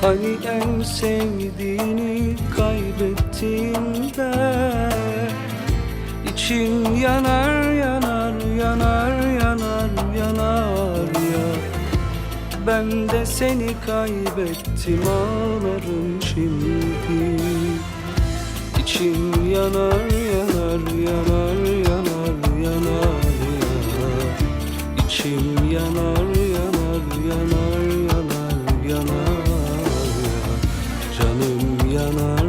Hani en sevdiğini kaybettiğinde İçim yanar yanar yanar yanar yanar ya. Ben de seni kaybettim ağlarım şimdi. İçim yanar yanar yanar yanar yanar ya. İçim yanar canım yanar.